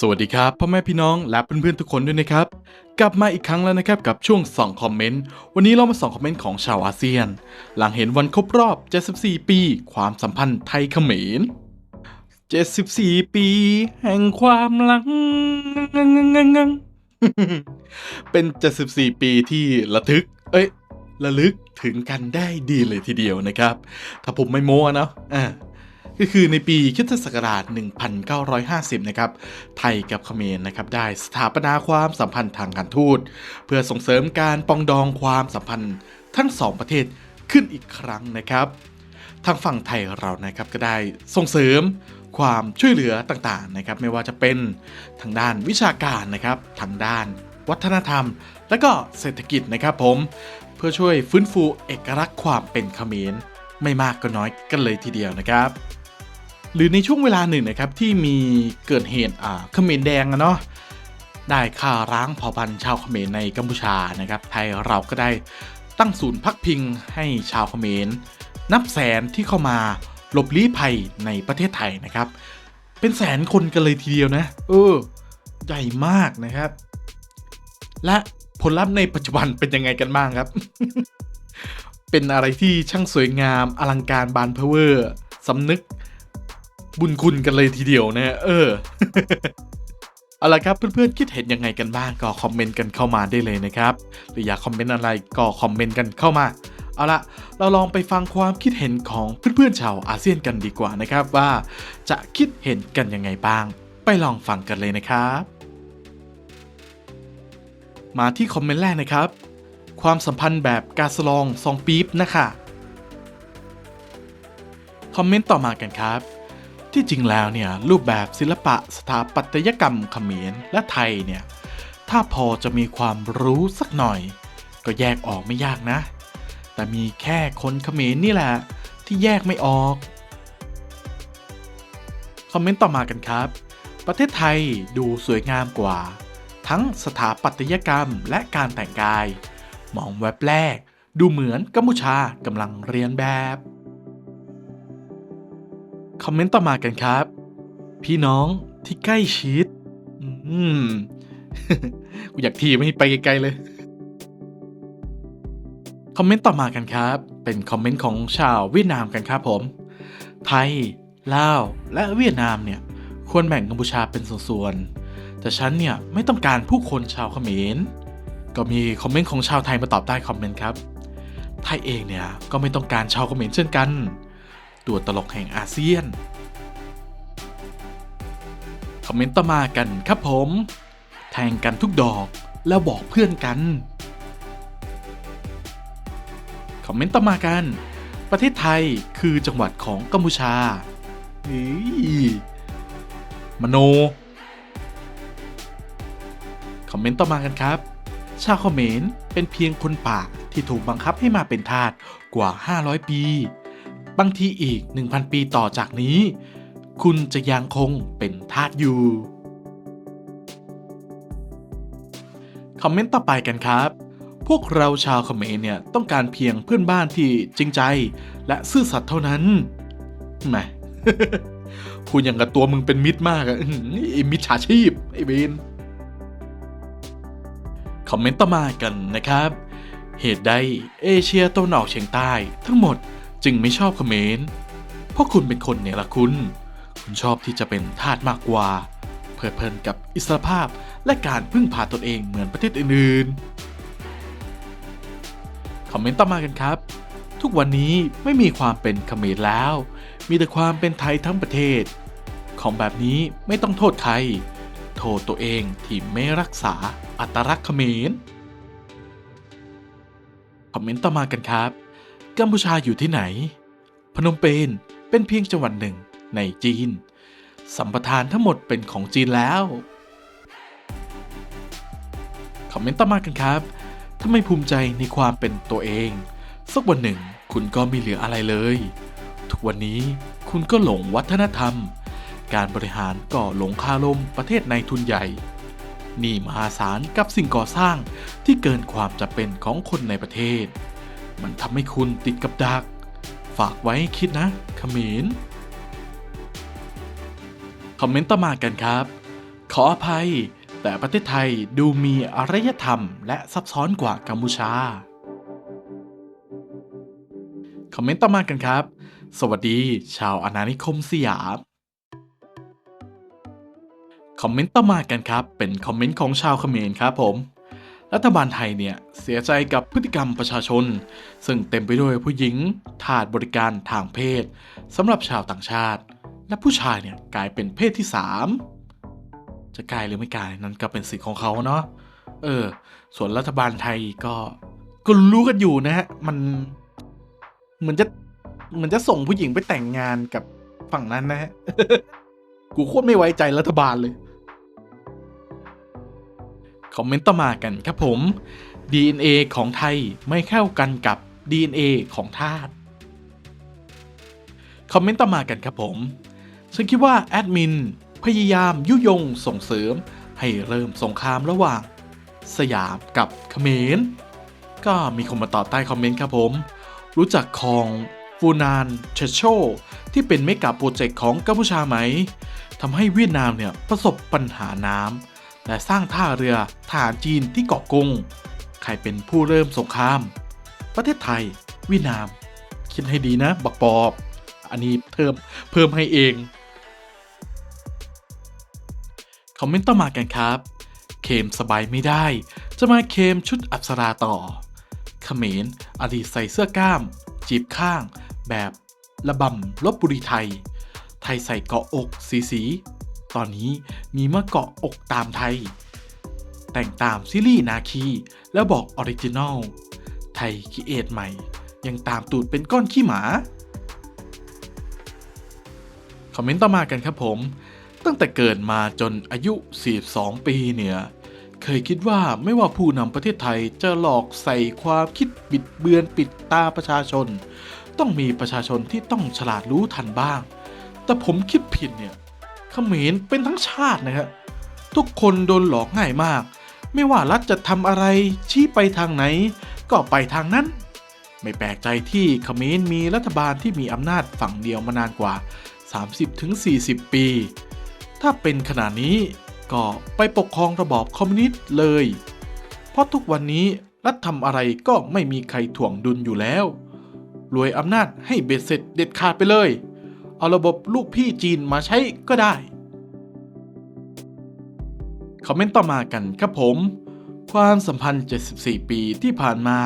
สวัสดีครับพ่อแม่พี่น้องและเพื่อนๆทุกคนด้วยนะครับ กลับมาอีกครั้งแล้วนะครับกับช่วงส่องคอมเมนต์วันนี้เรามาส่องคอมเมนต์ของชาวอาเซียน หลังเห็นวันครบรอบ 74 ปี ความสัมพันธ์ไทยเขมร 74 ปี แห่งความหลัง เป็น 74 ปีที่ระทึก เอ้ย ระลึกถึงกันได้ดีเลยทีเดียวนะครับ ถ้าผมไม่โม้เนาะอ่า ก็คือในปีคริสตศักราช 1950 นะครับ ไทยกับเขมรนะครับได้สถาปนาความสัมพันธ์ทางการทูต เพื่อส่งเสริมการปองดองความสัมพันธ์ทั้งสองประเทศขึ้นอีกครั้งนะครับ ทางฝั่งไทยเรานะครับก็ได้ส่งเสริมความช่วยเหลือต่างๆนะครับ ไม่ว่าจะเป็นทางด้านวิชาการนะครับ ทางด้านวัฒนธรรม และก็เศรษฐกิจนะครับผมเพื่อช่วยฟื้นฟูเอกลักษณ์ความเป็นเขมรไม่มากก็น้อยกันเลยทีเดียวนะครับ หรือในช่วงเวลาหนึ่งนะครับที่มีเกิดเหตุอ่าเขมรแดงอะเนาะได้ฆ่าร้างเผ่าพันธุ์ชาวเขมรในกัมพูชานะครับ ไทยเราก็ได้ตั้งศูนย์พักพิงให้ชาวเขมร นับแสนที่เข้ามาหลบลี้ภัยในประเทศไทยนะครับ เป็นแสนคนกันเลยทีเดียวนะ เออ ใหญ่มากนะครับ และผลลัพธ์ในปัจจุบันเป็นยังไงกันบ้างครับ เป็นอะไรที่ช่างสวยงามอลังการบานเพเวอร์สำนึก บุญคุณกันเลยทีเดียวนะเออเอาละครับเพื่อนๆคิดเห็นยังไงกันบ้างก็คอมเมนต์กันเข้ามาได้เลยนะครับหรืออยากคอมเมนต์อะไรก็คอมเมนต์กันเข้ามาเอาละเราลองไปฟังความคิดเห็นของเพื่อนๆชาวอาเซียนกันดีกว่านะครับว่าจะคิดเห็นกันยังไงบ้าง ไปลองฟังกันเลยนะครับ มาที่คอมเมนต์แรกนะครับ ความสัมพันธ์แบบกาสลองซองปี๊บนะคะคอมเมนต์ต่อมากันครับ ที่จริงแล้วเนี่ยรูปแบบศิลปะสถาปัตยกรรมเขมรและไทยเนี่ยถ้าพอจะมีความรู้สักหน่อย ก็แยกออกไม่ยากนะ แต่มีแค่คนเขมรนี่แหละ ที่แยกไม่ออก คอมเมนต์ต่อมากันครับ ประเทศไทยดูสวยงามกว่า ทั้งสถาปัตยกรรมและการแต่งกาย มองแวบแรก ดูเหมือนกัมพูชากำลังเรียนแบบ คอมเมนต์ต่อมากันครับ พี่น้องที่ใกล้ชิด อืมกูอยากทีไม่ไปไกลๆเลย คอมเมนต์ต่อมากันครับ เป็นคอมเมนต์ของชาวเวียดนามกันครับผม ไทยลาวและเวียดนามเนี่ย ควรแบ่งกัมพูชาเป็นส่วนๆ แต่ฉันเนี่ย ไม่ต้องการผู้คนชาวเขมร ก็มีคอมเมนต์ของชาวไทยมาตอบใต้คอมเมนต์ครับ ไทยเองเนี่ย ก็ไม่ต้องการชาวเขมรเช่นกัน ตัวตลกแห่งอาเซียน คอมเมนต์ต่อมากันครับผม แทงกันทุกดอกแล้วบอกเพื่อนกัน คอมเมนต์ต่อมากัน ประเทศไทยคือจังหวัดของกัมพูชาเฮ้ยมโน คอมเมนต์ต่อมากันครับ ชาวเขมรเป็นเพียงคนป่าที่ถูกบังคับให้มาเป็นทาสกว่า 500 ปี บางทีอีก 1,000 ปีต่อจากนี้ คุณจะยังคงเป็นทาสอยู่ คอมเมนต์ต่อไปกันครับ พวกเราชาวเขมรเนี่ยต้องการเพียงเพื่อนบ้านที่จริงใจ และซื่อสัตย์เท่านั้นแหมพูดอย่างกับตัวมึงเป็นมิตรมากอะไอ้มิจฉาชีพไอ้เบนคอมเมนต์ต่อมากันนะครับ เหตุใดเอเชียตะวันออกเฉียงใต้ทั้งหมด จึงไม่ชอบเขมรเพราะคุณเป็นคนเนี่ยละคุณ คุณชอบที่จะเป็นทาสมากกว่า เพลิดเพลินกับอิสรภาพและการพึ่งพาตนเองเหมือนประเทศอื่นๆ คอมเมนต์ต่อมากันครับ ทุกวันนี้ไม่มีความเป็นเขมรแล้ว มีแต่ความเป็นไทยทั้งประเทศ ของแบบนี้ไม่ต้องโทษใคร โทษตัวเองที่ไม่รักษาอัตลักษณ์เขมรคอมเมนต์ต่อมากันครับ กัมพูชาอยู่ที่ไหน พนมเปญเป็นเพียงจังหวัดหนึ่งในจีน สัมปทานทั้งหมดเป็นของจีนแล้ว คอมเมนต์ต่อมากันครับถ้าไม่ภูมิใจในความเป็นตัวเอง สักวันหนึ่งคุณก็ไม่เหลืออะไรเลย ทุกวันนี้คุณก็หลงวัฒนธรรม การบริหารก็หลงคาลมประเทศในทุนใหญ่หนี่มหาศาลกับสิ่งก่อสร้างที่เกินความจำเป็นของคนในประเทศ มันทำให้คุณติดกับดัก ฝากไว้คิดนะเขมรคอมเมนต์ต่อมากันครับขขออภัย แต่ประเทศไทยดูมีอารยธรรมและซับซ้อนกว่ากัมพูชา คอมเมนต์ต่อมากันครับ สวัสดีชาวอาณานิคมสยาม คอมเมนต์ต่อมากันครับ เป็นคอมเมนต์ของชาวเขมรครับผม รัฐบาลไทยเนี่ยเสียใจกับพฤติกรรมประชาชน ซึ่งเต็มไปด้วยผู้หญิงทาสบริการทางเพศสำหรับชาวต่างชาติ และผู้ชายเนี่ยกลายเป็นเพศที่ 3 จะกลายหรือไม่กลายนั้นก็เป็นสิทธิ์ของเขาเนาะเออ ส่วนรัฐบาลไทยก็ก็รู้กันอยู่นะฮะมันเหมือนจะเหมือนจะส่งผู้หญิงไปแต่งงานกับฝั่งนั้นนะฮะกูโคตรไม่ไว้ใจรัฐบาลเลย คอมเมนต์ต่อมากันครับผม DNA ของไทยไม่เข้ากันกับ DNA ของทาสคอมเมนต์ต่อมากันครับผม ฉันคิดว่าแอดมินพยายามยุยงส่งเสริม ให้เริ่มสงครามระหว่าง สยามกับเขมร ก็มีคนมาตอบใต้คอมเมนต์ครับผม รู้จักคลองฟูนานเชโช ที่เป็นเมกะโปรเจกต์ของกัมพูชาไหมทำให้เวียดนามเนี่ยประสบปัญหาน้ำ และสร้างท่าเรือทหารจีนที่เกาะกง ใครเป็นผู้เริ่มสงคราม ประเทศไทยเวียดนาม คิดให้ดีนะ บักปอบ อันนี้เพิ่มเพิ่มให้เอง คอมเมนต์ต่อมากันครับ เคมสบายไม่ได้ จะมาเคมชุดอัปสราต่อเขมรอดีตใส่เสื้อกล้าม จีบข้าง แบบระบำลบบุรีไทย ไทยใส่เกาะอกสีสี ตอนนี้มีมาเกาะอกตามไทย แต่งตามซีรีส์นาคี แล้วบอกออริจินอล ไทยคิเอทใหม่ ยังตามตูดเป็นก้อนขี้หมา คอมเมนต์ต่อมากันครับผม ตั้งแต่เกิดมาจนอายุ 42 ปีเนี่ยเคยคิดว่าไม่ว่าผู้นำประเทศไทยจะหลอกใส่ความคิดบิดเบือนปิดตาประชาชน ต้องมีประชาชนที่ต้องฉลาดรู้ทันบ้าง แต่ผมคิดผิดเนี่ย เขมรเป็นทั้งชาตินะครับทุกคนโดนหลอกง่ายมาก ไม่ว่ารัฐจะทำอะไรชี้ไปทางไหน ก็ไปทางนั้น ไม่แปลกใจที่เขมรมีรัฐบาลที่มีอำนาจฝั่งเดียวมานานกว่า 30-40 ปี ถ้าเป็นขนาดนี้ก็ไปปกครองระบอบคอมมิวนิสต์เลย เพราะทุกวันนี้รัฐทำอะไรก็ไม่มีใครถ่วงดุลอยู่แล้ว รวยอำนาจให้เบ็ดเสร็จเด็ดขาดไปเลย เอาระบบลูกพี่จีนมาใช้ก็ได้ คอมเมนต์ต่อมากันครับผม ความสัมพันธ์ 74 ปีที่ผ่านมา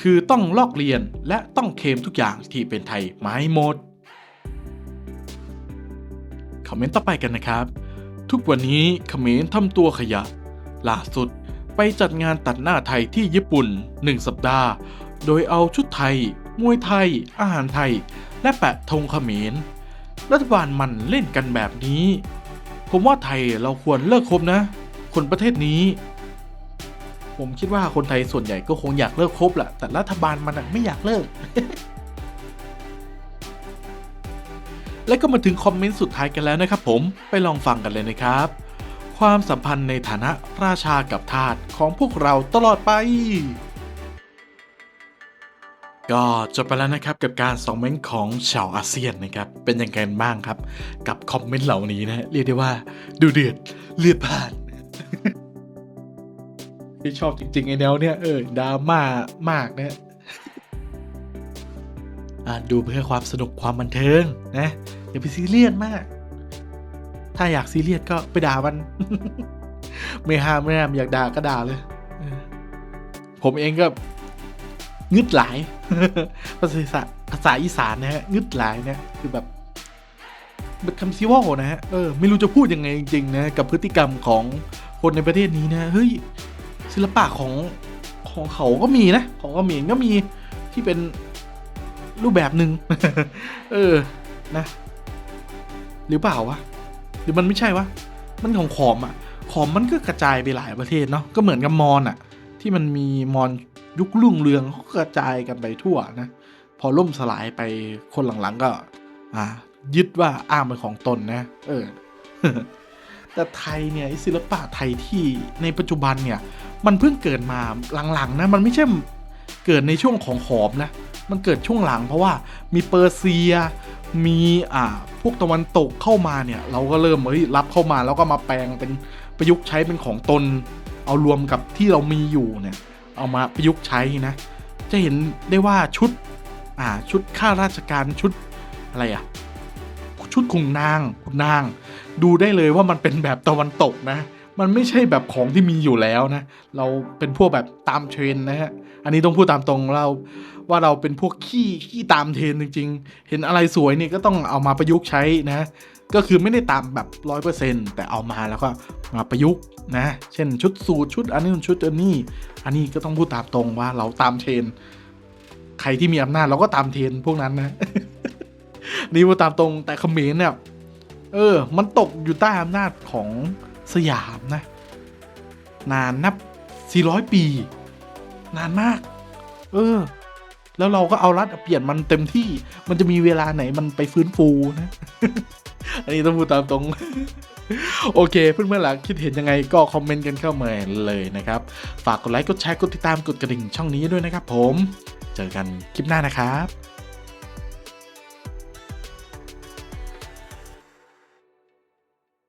คือต้องลอกเรียนและต้องเคมทุกอย่างที่เป็นไทยมาให้หมด คอมเมนต์ต่อไปกันนะครับ ทุกวันนี้เขมรทำตัวขยะ ล่าสุดไปจัดงานตัดหน้าไทยที่ญี่ปุ่น 1 สัปดาห์ โดยเอาชุดไทย มวยไทย อาหารไทย และแปะธงเขมร รัฐบาลมันเล่นกันแบบนี้ ผมว่าไทยเราควรเลิกคบนะ คนประเทศนี้ ผมคิดว่าคนไทยส่วนใหญ่ก็คงอยากเลิกคบแหละแต่รัฐบาลมันไม่อยากเลิก และก็มาถึงคอมเมนต์สุดท้ายกันแล้วนะครับผมไปลองฟังกันเลยนะครับ ความสัมพันธ์ในฐานะราชากับทาสของพวกเราตลอดไป ก็จบไปแล้วนะครับกับการสองเมนของชาวอาเซียนนะครับเป็นยังไงบ้างครับ กับคอมเมนต์เหล่านี้นะเรียกได้ว่าดูเดือดเลือดผ่านที่ชอบจริงๆไอ้แนวเนี้ยเออดราม่ามากนะดูเพื่อความสนุกความบันเทิงนะอย่าไปซีเรียสมาก ถ้าอยากซีเรียสก็ไปด่ามัน ไม่ห้ามไม่ห้ามอยากด่าก็ด่าเลย ผมเองก็ งึดหลายภาษาอีสานภาษาอีสานนะฮะงึดหลายเนี่ยคือแบบเป็นคำซิวอลนะฮะเออไม่รู้จะพูดยังไงจริงๆนะกับพฤติกรรมของคนในประเทศนี้นะเฮ้ยศิลปะของของเขาก็มีนะ ของเขมรก็มีที่เป็นรูปแบบหนึ่งเออนะ หรือเปล่าวะหรือมันไม่ใช่วะมันของขอมอะขอมมันก็กระจายไปหลายประเทศเนาะก็เหมือนกับมอนอะที่มันมีมอน ยุครุ่งเรืองเขากระจายกันไปทั่วนะพอล่มสลายไปคนหลังๆก็ อ่า ยึดว่าอ้างเป็นของตนนะ เออ แต่ไทยเนี่ยศิลปะไทยที่ในปัจจุบันเนี่ย มันเพิ่งเกิดมาหลังๆนะมันไม่ใช่เกิดในช่วงของขอมนะมันเกิดช่วงหลังเพราะว่ามีเปอร์เซีย มีอ่าพวกตะวันตกเข้ามาเนี่ย เราก็เริ่มเฮ้ยรับเข้ามาแล้วก็มาแปลงเป็นประยุกต์ใช้เป็นของตน เอารวมกับที่เรามีอยู่เนี่ย เอามาประยุกต์ใช้นะ จะเห็นได้ว่าชุดอ่าชุดข้าราชการชุดอะไรอะชุดขุนนางขุนนาง ดูได้เลยว่ามันเป็นแบบตะวันตกนะมันไม่ใช่แบบของที่มีอยู่แล้วนะ เราเป็นพวกแบบตามเทรนนะฮะ อันนี้ต้องพูดตามตรงเราว่าเราเป็นพวกขี้ขี้ตามเทรนจริง ๆ เห็นอะไรสวยนี่ก็ต้องเอามาประยุกต์ใช้นะ ก็คือไม่ได้ตามแบบร้อยเปอร์เซ็นแต่เอามาแล้วก็มาประยุกต์นะ เช่นชุดสูทชุดอันนี้ชุดอันนี้ อันนี้ก็ต้องพูดตามตรงว่าเราตามเทรนใครที่มีอำนาจเราก็ตามเทรนพวกนั้นนะนี่พูดตามตรงแต่เขมรเนี่ยเออ มันตกอยู่ใต้อำนาจของสยามนะ นานนับ 400 ปี นานมาก เออ แล้วเราก็เอารัดเปลี่ยนมันเต็มที่ มันจะมีเวลาไหนมันไปฟื้นฟูนะ อันนี้ต้องพูดตามตรง โอเคเพื่อนเมื่อหลักคิดเห็นยังไงก็คอมเมนต์กันเข้ามาเลยนะครับ ฝากกดไลค์กดแชร์กดติดตามกดกระดิ่งช่องนี้ด้วยนะครับผม เจอกันคลิปหน้านะครับ